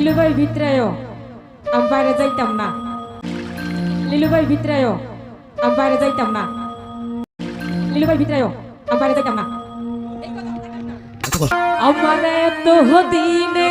লিলু ভাই ভিতরায়ও আমি বাইরে যাইতাম না লিলু ভাই ভিতরায়ও আমি বাইরে যাইতাম না লিলু ভাই ভিতরায়ও আমি বাইরে যাইতাম না আমার এত দিনে